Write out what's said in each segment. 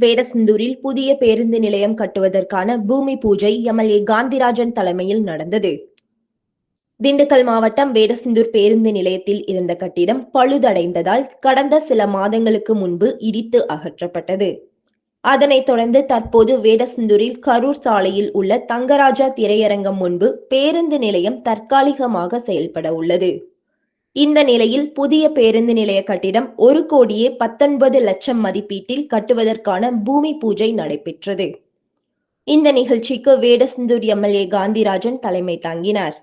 வேடசந்தூரில் புதிய பேருந்து நிலையம் கட்டுவதற்கான பூமி பூஜை எம்எல்ஏ காந்திராஜன் தலைமையில் நடந்தது. திண்டுக்கல் மாவட்டம் வேடசந்தூர் பேருந்து நிலையத்தில் இருந்த கட்டிடம் பழுதடைந்ததால் கடந்த சில மாதங்களுக்கு முன்பு இடித்து அகற்றப்பட்டது. அதனைத் தொடர்ந்து தற்போது வேடசந்தூரில் கரூர் சாலையில் உள்ள தங்கராஜா திரையரங்கம் முன்பு பேருந்து நிலையம் தற்காலிகமாக செயல்பட உள்ளது. இந்த நிலையில் புதிய பேருந்து நிலைய கட்டிடம் ஒரு கோடியே பத்தொன்பது லட்சம் மதிப்பீட்டில் கட்டுவதற்கான பூமி பூஜை நடைபெற்றது. இந்த நிகழ்ச்சிக்கு வேடசந்தூர் எம்எல்ஏ காந்திராஜன் தலைமை தாங்கினார்.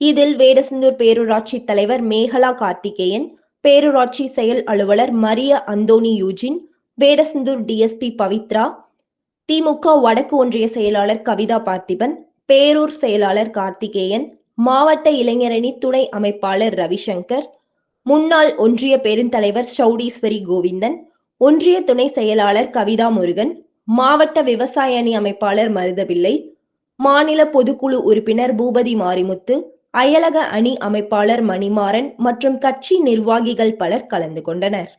இதில் வேடசந்தூர் பேரூராட்சி தலைவர் மேகலா கார்த்திகேயன் பேரூராட்சி செயல் அலுவலர் மரிய அந்தோனி யூஜின் வேடசந்தூர் டிஎஸ்பி பவித்ரா திமுக வடக்கு ஒன்றிய செயலாளர் கவிதா பார்த்திபன் பேரூர் செயலாளர் கார்த்திகேயன் மாவட்ட இளைஞரணி துணை அமைப்பாளர் ரவிசங்கர் முன்னாள் ஒன்றிய பெருந்தலைவர் சௌடீஸ்வரி கோவிந்தன் ஒன்றிய துணை செயலாளர் கவிதா முருகன் மாவட்ட விவசாய அணி அமைப்பாளர் மருதபிள்ளை மாநில பொதுக்குழு உறுப்பினர் பூபதி மாரிமுத்து அயலக அணி அமைப்பாளர் மணிமாறன் மற்றும் கட்சி நிர்வாகிகள் பலர் கலந்து கொண்டனர்.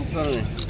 உட்காருங்க.